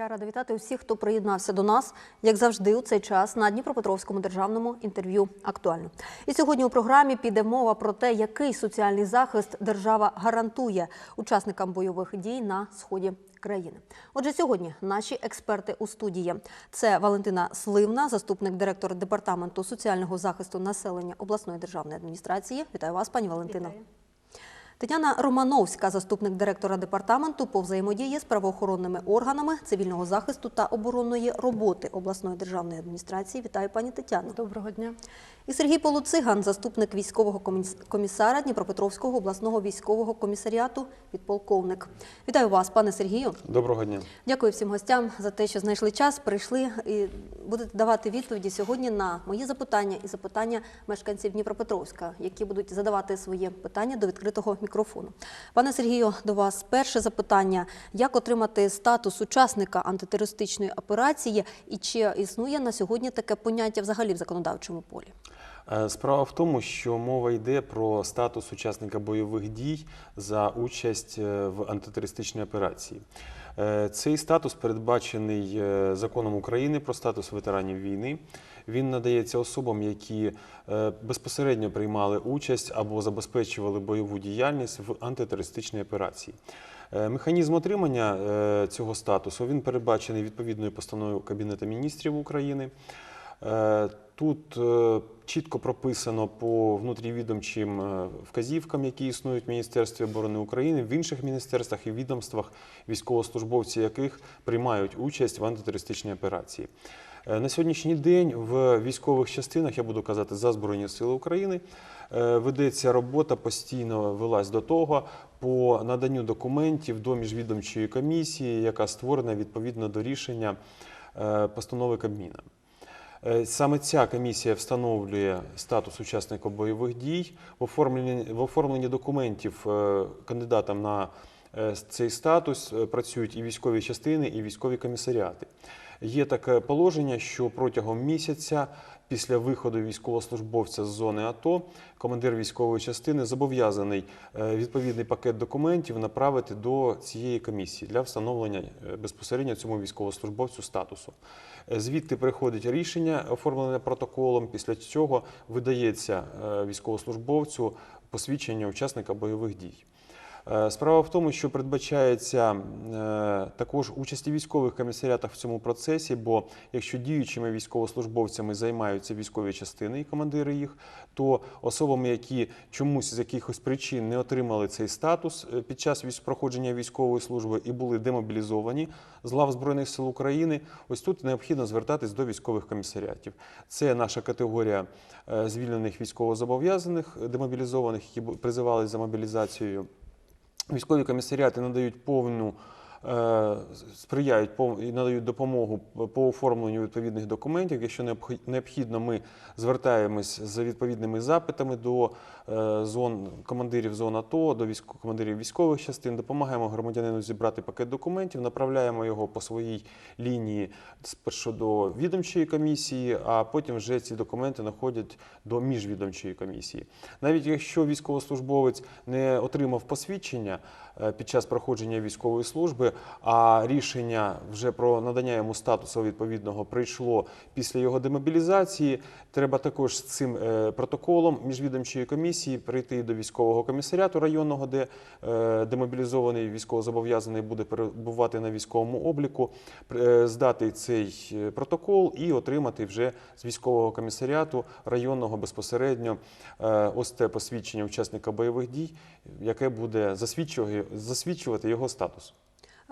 Я рада вітати усіх, хто приєднався до нас, як завжди, у цей час на Дніпропетровському державному інтерв'ю актуально. І сьогодні у програмі піде мова про те, який соціальний захист держава гарантує учасникам бойових дій на сході країни. Отже, сьогодні наші експерти у студії це Валентина Сливна, заступник директора департаменту соціального захисту населення обласної державної адміністрації. Вітаю вас, пані Валентино. Тетяна Романовська, заступник директора департаменту по взаємодії з правоохоронними органами цивільного захисту та оборонної роботи обласної державної адміністрації. Вітаю, пані Тетяно. Доброго дня. І Сергій Полуциган, заступник військового коміс- комісара Дніпропетровського обласного військового комісаріату, підполковник. Вітаю вас, пане Сергію. Доброго дня. Дякую всім гостям за те, що знайшли час, прийшли і будете давати відповіді сьогодні на мої запитання і запитання мешканців Дніпропетровська, які будуть задавати свої питання до відкритого мікрофону. Пане Сергію, до вас перше запитання: як отримати статус учасника антитерористичної операції, і чи існує на сьогодні таке поняття взагалі в законодавчому полі? Е, Справа в тому, що мова йде про статус учасника бойових дій за участь е, в антитерористичній операції. Е, Цей статус передбачений законом України про статус ветеранів війни. Він надається особам, які е, безпосередньо приймали участь або забезпечували бойову діяльність в антитерористичній операції. Е, Механізм отримання е, цього статусу він передбачений відповідною постановою Кабінету міністрів України. Тут чітко прописано по внутрівідомчим вказівкам, які існують в Міністерстві оборони України, в інших міністерствах і відомствах, військовослужбовці яких приймають участь в антитерористичній операції. Е, На сьогоднішній день в військових частинах, я буду казати, за Збройні Сили України, е, ведеться робота постійно велась до того по наданню документів до міжвідомчої комісії, яка створена відповідно до рішення е, постанови Кабміна. Саме ця комісія встановлює статус учасника бойових дій в оформленні, в оформленні документів кандидатам на цей статус працюють і військові частини, і військові комісаріати. Є таке положення, що протягом місяця після виходу військовослужбовця з зони АТО командир військової частини зобов'язаний е, відповідний пакет документів направити до цієї комісії для встановлення е, безпосередньо цьому військовослужбовцю статусу. Е, Звідти приходить рішення, оформлене протоколом. Після цього видається військовослужбовцю посвідчення учасника бойових дій. Е, Справа в тому, що передбачається е, також участь військових комісаріатах в цьому процесі, бо якщо діючими військовослужбовцями займаються військові частини і командири їх, то особами, які чомусь з якихось причин не отримали цей статус е, під час проходження військової служби і були демобілізовані з лав Збройних сил України, ось тут необхідно звертатись до військових комісаріатів. Це наша категорія звільнених військовозобов'язаних, демобілізованих, які призивались за мобілізацією. Військові комісаріати надають повну сприяють пов- і надають допомогу по оформленню відповідних документів. Якщо необх- необхідно, ми звертаємось за відповідними запитами до е, зон командирів зон АТО, до військ, командирів військових частин, допомагаємо громадянину зібрати пакет документів, направляємо його по своїй лінії спершу до відомчої комісії, а потім вже ці документи находять до міжвідомчої комісії. Навіть якщо військовослужбовець не отримав посвідчення е, під час проходження військової служби, а рішення вже про надання йому статусу відповідного прийшло після його демобілізації, треба також з цим е, протоколом міжвідомчої комісії прийти до військового комісаріату районного, де е, демобілізований військовозобов'язаний буде перебувати на військовому обліку, е, здати цей е, протокол і отримати вже з військового комісаріату районного безпосередньо е, ось те посвідчення учасника бойових дій, яке буде засвідчувати, засвідчувати його статус.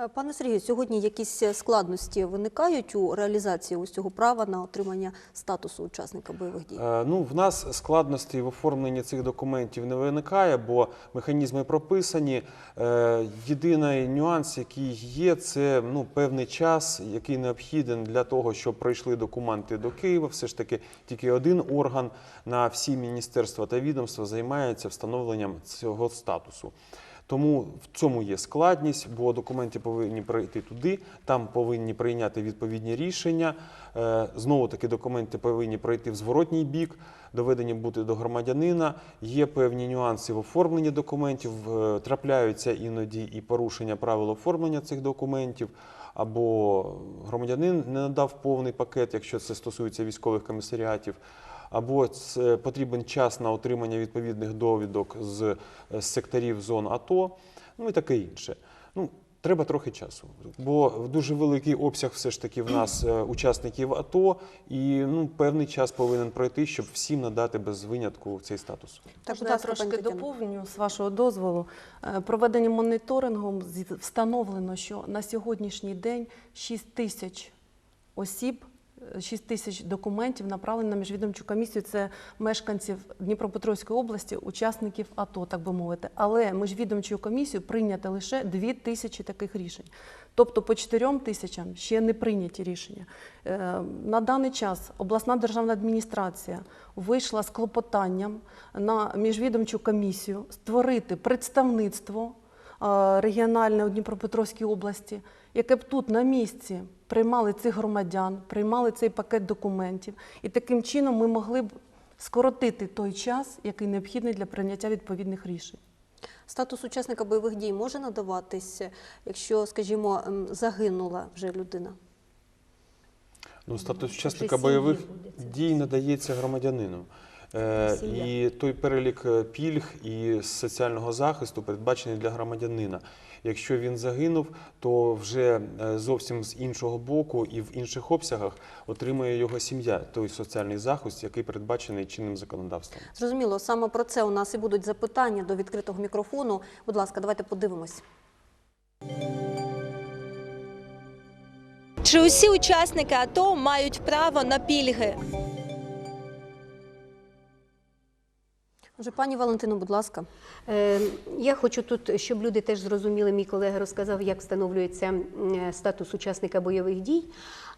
Е, Пане Сергію, сьогодні якісь складності виникають у реалізації ось цього права на отримання статусу учасника бойових дій? Е, Ну, в нас складностей в оформленні цих документів не виникає, бо механізми прописані. Е, Єдиний нюанс, який є, це ну, певний час, який необхіден для того, щоб пройшли документи до Києва. Все ж таки, тільки один орган на всі міністерства та відомства займається встановленням цього статусу. Тому в цьому є складність, бо документи повинні пройти туди, там повинні прийняти відповідні рішення. Е, Знову таки документи повинні пройти в зворотній бік, доведені бути до громадянина. Є певні нюанси в оформленні документів, е, трапляються іноді і порушення правил оформлення цих документів. Або громадянин не надав повний пакет, якщо це стосується військових комісаріатів, або потрібен час на отримання відповідних довідок з, з секторів зон АТО, ну і таке інше. Ну, треба трохи часу, бо дуже великий обсяг все ж таки в нас е, учасників АТО, і ну, певний час повинен пройти, щоб всім надати без винятку цей статус. Так, я трошки пані доповню з вашого дозволу. Е, Проведенням моніторингу з- встановлено, що на сьогоднішній день 6 тисяч осіб, е, 6 тисяч документів направлені на міжвідомчу комісію. Це мешканців Дніпропетровської області, учасників АТО, так би мовити. Але міжвідомчою комісією прийнято лише 2 тисячі таких рішень. Тобто по 4 тисячам ще не прийняті рішення. Е, На даний час обласна державна адміністрація вийшла з клопотанням на міжвідомчу комісію створити представництво регіональне у Дніпропетровській області, яке б тут на місці приймали цих громадян, приймали цей пакет документів, і таким чином ми могли б скоротити той час, який необхідний для прийняття відповідних рішень. Статус учасника бойових дій може надаватися, якщо, скажімо, загинула вже людина. Ну, статус учасника бойових дій надається громадянину. Е, І той перелік е, пільг і соціального захисту передбачений для громадянина. Якщо він загинув, то вже е, зовсім з іншого боку і в інших обсягах отримує його сім'я, той соціальний захист, який передбачений чинним законодавством. Зрозуміло, саме про це у нас і будуть запитання до відкритого мікрофону. Будь ласка, давайте подивимось. Чи усі учасники АТО мають право на пільги? Отже, пані Валентино, будь ласка. Е, Я хочу тут, щоб люди теж зрозуміли, мій колега розказав, як встановлюється е, статус учасника бойових дій.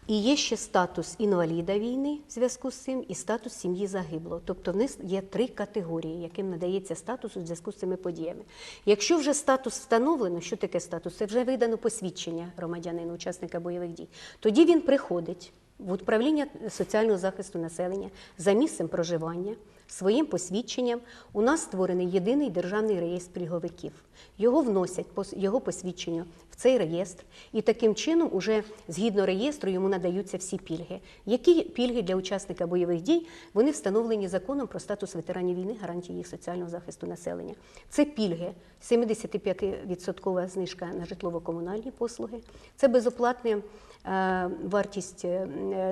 І є ще статус інваліда війни в зв'язку з цим, і статус сім'ї загиблого. Тобто в них є три категорії, яким надається статус у зв'язку з цими подіями. Якщо вже статус встановлено, що таке статус? Це вже видано посвідчення громадянина, учасника бойових дій. Тоді він приходить в управління соціального захисту населення за місцем проживання. Своїм посвідченням у нас створений єдиний державний реєстр пільговиків. Його вносять його посвідчення в цей реєстр, і таким чином, уже згідно реєстру, йому надаються всі пільги. Які пільги для учасника бойових дій вони встановлені законом про статус ветеранів війни, гарантії їх соціального захисту населення. Це пільги, 75% знижка на житлово-комунальні послуги, це безоплатне е, вартість е,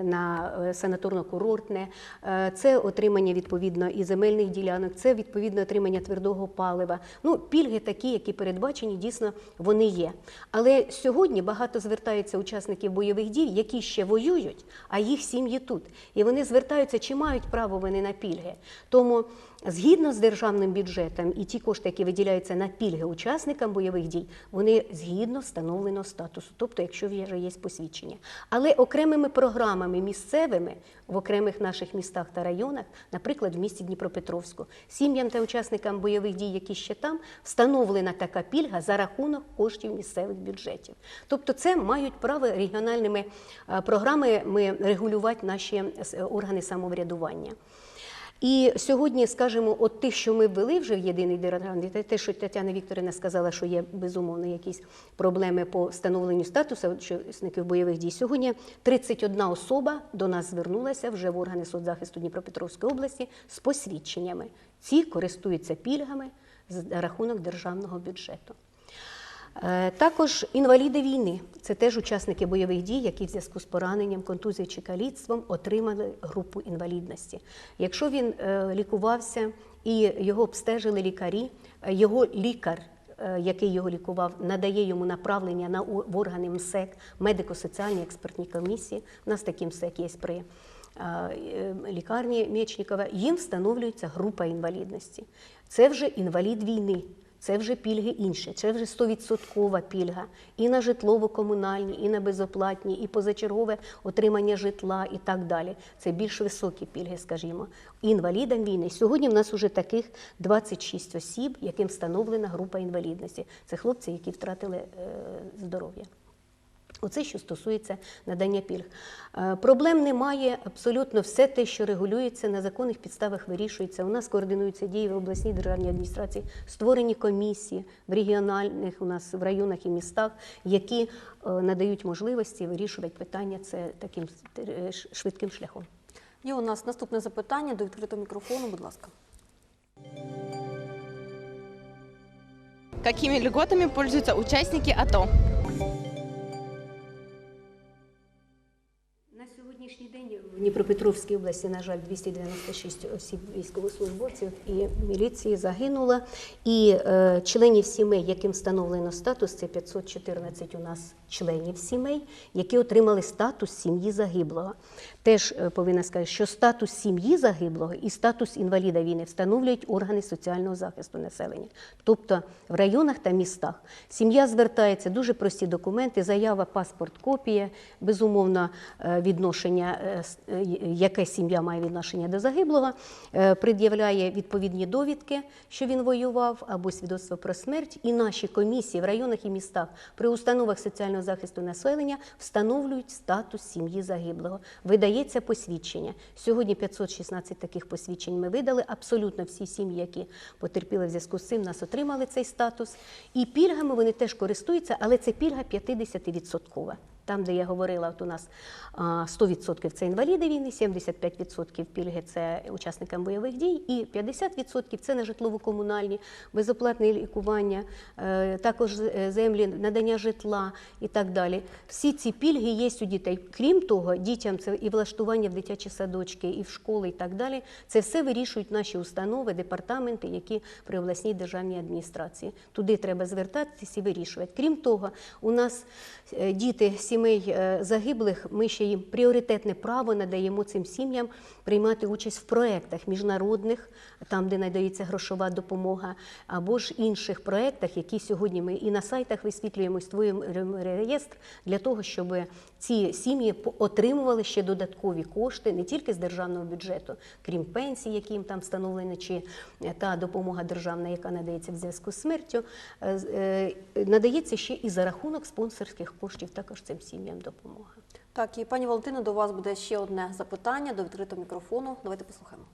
на е, санаторно-курортне, е, це отримання відповідно і земельних ділянок, це відповідне отримання твердого палива. Ну, пільги такі, які передбачені, дійсно вони є. Але сьогодні багато звертаються учасників бойових дій, які ще воюють, а їх сім'ї тут. І вони звертаються, чи мають право вони на пільги. Тому Згідно з державним бюджетом і ті кошти, які виділяються на пільги учасникам бойових дій, вони згідно встановленого статусу, тобто, якщо вже є посвідчення. Але окремими програмами місцевими в окремих наших містах та районах, наприклад, в місті Дніпропетровську, сім'ям та учасникам бойових дій, які ще там, встановлена така пільга за рахунок коштів місцевих бюджетів. Тобто, це мають право регіональними е, програмами регулювати наші е, органи самоврядування. І сьогодні, скажімо, от тих, що ми ввели вже в єдиний державний, те, те, що Тетяна Вікторівна сказала, що є безумовно якісь проблеми по встановленню статусу учасників бойових дій. Сьогодні 31 особа до нас звернулася вже в органи соцзахисту Дніпропетровської області з посвідченнями. Ці користуються пільгами за рахунок державного бюджету. Е, Також інваліди війни це теж учасники бойових дій, які в зв'язку з пораненням, контузією чи каліцтвом отримали групу інвалідності. Якщо він е, лікувався і його обстежили лікарі, е, його лікар. Який його лікував, надає йому направлення на в органи МСЕК, медико-соціальні експертні комісії. У нас такий МСЕК є при лікарні Мєчнікова. Їм встановлюється група інвалідності. Це вже інвалід війни. Це вже пільги інші, це вже 100% пільга і на житлово-комунальні, і на безоплатні, і позачергове отримання житла і так далі. Це більш високі пільги, скажімо. Інвалідам війни. Сьогодні в нас вже таких 26 осіб, яким встановлена група інвалідності. Це хлопці, які втратили е, здоров'я. Оце що стосується надання пільг. Е, Проблем немає. Абсолютно все те, що регулюється на законних підставах, вирішується. У нас координуються дії в обласній державній адміністрації, створені комісії в регіональних у нас в районах і містах, які е, надають можливості вирішувати питання це таким е, швидким шляхом. Є у нас наступне запитання до відкритого мікрофону, будь ласка. Какими льготами пользуются участники АТО? Дніпропетровській області, на жаль, 296 осіб військовослужбовців і міліції загинуло. І е, членів сімей, яким встановлено статус, це 514 у нас членів сімей, які отримали статус сім'ї загиблого. Теж е, повинна сказати, що статус сім'ї загиблого і статус інваліда війни встановлюють органи соціального захисту населення. Тобто в районах та містах сім'я звертається дуже прості документи, заява, паспорт, копія, безумовно, е, відношення, е, е, яке сім'я має відношення до загиблого, е, пред'являє відповідні довідки, що він воював, або свідоцтво про смерть. І наші комісії в районах і містах при установах соціального захисту населення встановлюють статус сім'ї загиблого. Видається посвідчення. Сьогодні 516 таких посвідчень ми видали. Абсолютно всі сім'ї, які потерпіли в зв'язку з цим, нас отримали цей статус. І пільгами вони теж користуються, але це пільга 50-відсоткова. Там, де я говорила, от у нас 100% це інваліди війни, 75% пільги це учасникам бойових дій, і 50% це на житлово-комунальні, безоплатне лікування, е, також е, землі, надання житла і так далі. Всі ці пільги є у дітей. Крім того, дітям це і влаштування в дитячі садочки, і в школи, і так далі. Це все вирішують наші установи, департаменти, які при обласній державній адміністрації. Туди треба звертатися і вирішувати. Крім того, у нас е, діти сімей е, загиблих, ми ще їм пріоритетне право надаємо цим сім'ям приймати участь в проєктах міжнародних, там, де надається грошова допомога, або ж інших проєктах, які сьогодні ми і на сайтах висвітлюємо, створюємо реєстр для того, щоб ці сім'ї отримували ще додаткові кошти не тільки з державного бюджету, крім пенсій, які їм там встановлені, чи е, та допомога державна, яка надається в зв'язку з смертю, е, надається ще і за рахунок спонсорських коштів також цим сім'ям допомога. Так, і пані Валентина, до вас буде ще одне запитання до відкритого мікрофону. Давайте послухаємо.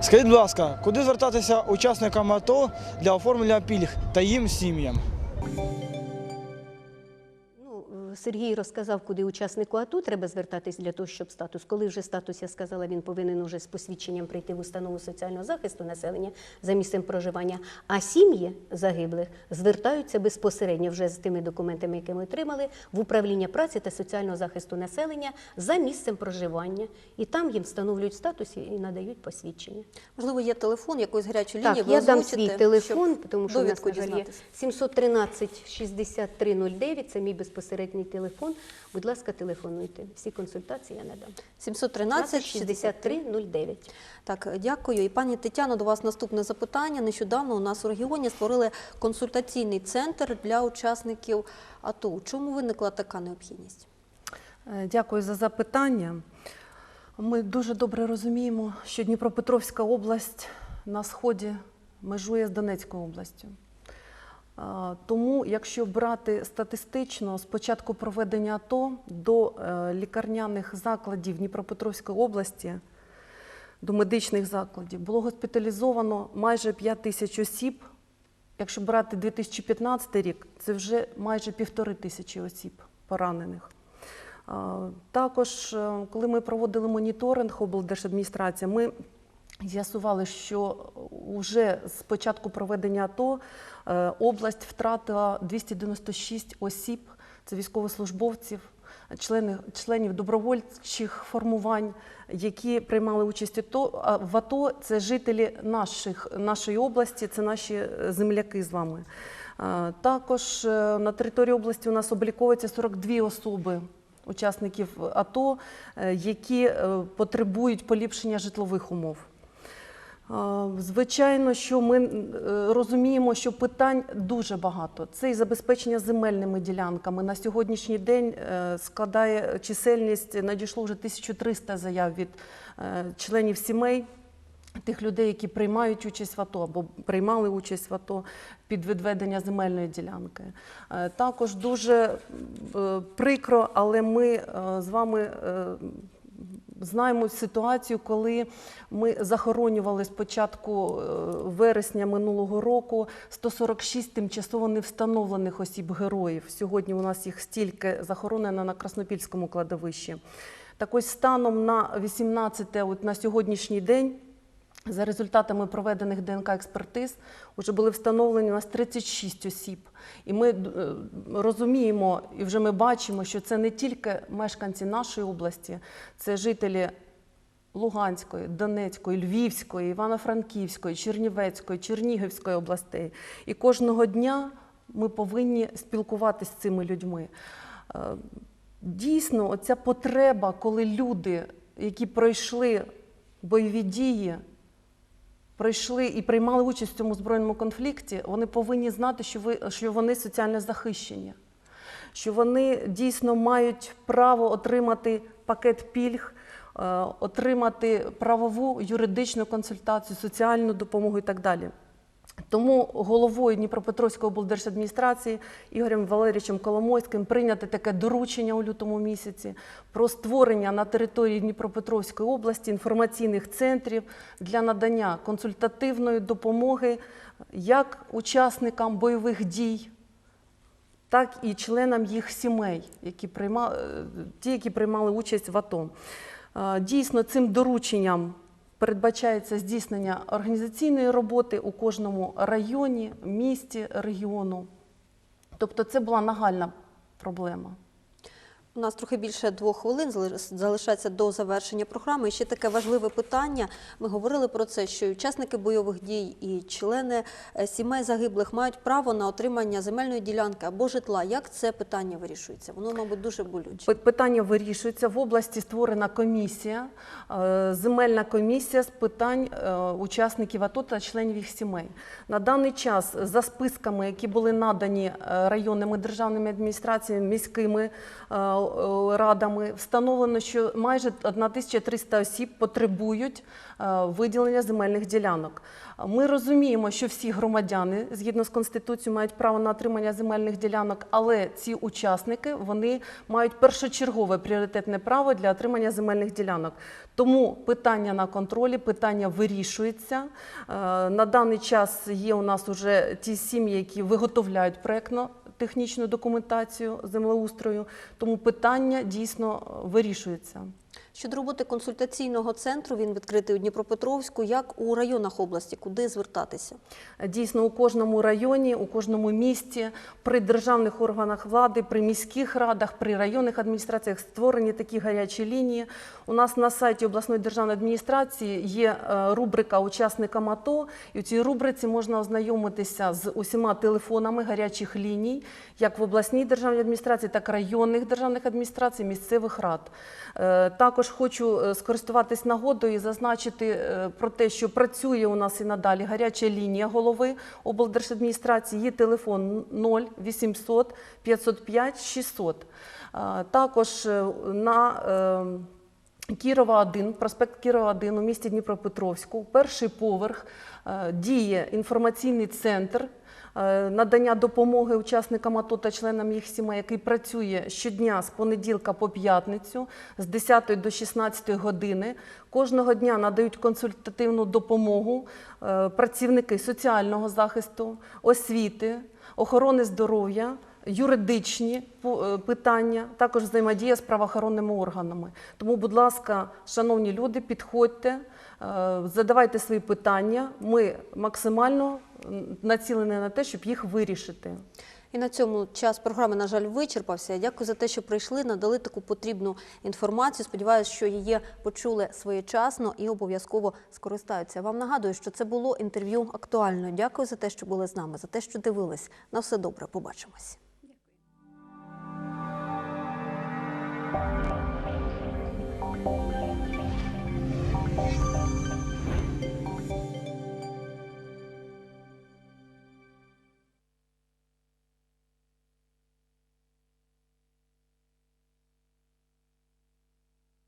Скажіть, будь ласка, куди звертатися учасникам АТО для оформлення пільг та їм сім'ям? Сергій розказав, куди учаснику АТО треба звертатись для того, щоб статус. Коли вже статус, я сказала, він повинен уже з посвідченням прийти в установу соціального захисту населення за місцем проживання. А сім'ї загиблих звертаються безпосередньо вже з тими документами, які ми отримали, в управління праці та соціального захисту населення за місцем проживання. І там їм встановлюють статус і надають посвідчення. Можливо, є телефон якоїсь гарячої лінії. Так, ви я дам свій телефон, тому що у нас на жаль, є дізнатися. 713 6309, це мій безпосередній телефон. Будь ласка, телефонуйте. Всі консультації я надам. 713 63 6309. Так, дякую. І пані Тетяно, до вас наступне запитання. Нещодавно у нас у регіоні створили консультаційний центр для учасників АТО. У Чому виникла така необхідність? Е, Дякую за запитання. Ми дуже добре розуміємо, що Дніпропетровська область на сході межує з Донецькою областю. Тому, якщо брати статистично, з початку проведення АТО до е, лікарняних закладів Дніпропетровської області, до медичних закладів, було госпіталізовано майже 5 тисяч осіб. Якщо брати 2015 рік, це вже майже півтори тисячі осіб поранених. Також, е, коли ми проводили моніторинг облдержадміністрації, ми з'ясували, що вже з початку проведення АТО е, область втратила 296 осіб, це військовослужбовців, члени, членів добровольчих формувань, які приймали участь в АТО. Це жителі наших, нашої області, це наші е, земляки з вами. Е, Також на території області у нас обліковується 42 особи учасників АТО, які потребують поліпшення житлових умов. Звичайно, що ми е, розуміємо, що питань дуже багато. Це і забезпечення земельними ділянками. На сьогоднішній день е, складає чисельність, надійшло вже 1300 заяв від е, членів сімей. Тих людей, які приймають участь в АТО або приймали участь в АТО під відведення земельної ділянки. Також дуже прикро, але ми з вами знаємо ситуацію, коли ми захоронювали з початку е, вересня минулого року 146 тимчасово невстановлених осіб героїв. Сьогодні у нас їх стільки захоронено на Краснопільському кладовищі. Так ось станом на 18 от на сьогоднішній день. За результатами проведених ДНК-експертиз вже були встановлені у нас 36 осіб. І ми е, розуміємо, і вже ми бачимо, що це не тільки мешканці нашої області, це жителі Луганської, Донецької, Львівської, Івано-Франківської, Чернівецької, Чернігівської областей. І кожного дня ми повинні спілкуватися з цими людьми. Е, Дійсно, оця потреба, коли люди, які пройшли бойові дії, пройшли і приймали участь в цьому збройному конфлікті, вони повинні знати, що, ви, що вони соціально захищені, що вони дійсно мають право отримати пакет пільг, е, отримати правову юридичну консультацію, соціальну допомогу і так далі. Тому головою Дніпропетровської облдержадміністрації Ігорем Валерійовичем Коломойським прийняте таке доручення у лютому місяці про створення на території Дніпропетровської області інформаційних центрів для надання консультативної допомоги як учасникам бойових дій, так і членам їх сімей, які приймали, ті, які приймали участь в АТО. Е, Дійсно, цим дорученням передбачається здійснення організаційної роботи у кожному районі, місті, регіону. Тобто це була нагальна проблема. У нас трохи більше двох хвилин залиш- залишається до завершення програми. І ще таке важливе питання. Ми говорили про це, що учасники бойових дій і члени е, сімей загиблих мають право на отримання земельної ділянки або житла. Як це питання вирішується? Воно, мабуть, дуже болюче. Питання вирішується. В області створена комісія, е, земельна комісія з питань е, учасників АТО та членів їх сімей. На даний час за списками, які були надані районними державними адміністраціями, міськими радами, встановлено, що майже 1300 осіб потребують е, виділення земельних ділянок. Ми розуміємо, що всі громадяни згідно з конституцією мають право на отримання земельних ділянок, але ці учасники вони мають першочергове пріоритетне право для отримання земельних ділянок. Тому питання на контролі, питання вирішується. Е, На даний час є у нас уже ті сім'ї, які виготовляють проектно. Технічну документацію землеустрою, тому питання дійсно е, вирішується. Щодо роботи консультаційного центру, він відкритий у Дніпропетровську, як у районах області, куди звертатися? Дійсно, у кожному районі, у кожному місті, при державних органах влади, при міських радах, при районних адміністраціях створені такі гарячі лінії. У нас на сайті обласної державної адміністрації є е, рубрика учасникам АТО, і у цій рубриці можна ознайомитися з усіма телефонами гарячих ліній, як в обласній державній адміністрації, так і районних державних адміністрацій, місцевих рад. Е, Також хочу е, скористуватись нагодою і зазначити е, про те, що працює у нас і надалі гаряча лінія голови облдержадміністрації. Її телефон 0 800 505 600. Е, Також е, на Кірова 1, проспект Кірова 1 у місті Дніпропетровську, перший поверх діє інформаційний центр надання допомоги учасникам АТО та членам їх сімей, який працює щодня з понеділка по п'ятницю з 10 до 16 години. Кожного дня надають консультативну допомогу е, працівники соціального захисту, освіти, охорони здоров'я юридичні е, питання, також взаємодія з правоохоронними органами. Тому, будь ласка, шановні люди, підходьте, е, задавайте свої питання. Ми максимально м, націлені на те, щоб їх вирішити. І на цьому час програми, на жаль, вичерпався. Дякую за те, що прийшли, надали таку потрібну інформацію. Сподіваюся, що її почули своєчасно і обов'язково скористаються. Вам нагадую, що це було інтерв'ю актуально. Дякую за те, що були з нами, за те, що дивились. На все добре. Побачимось.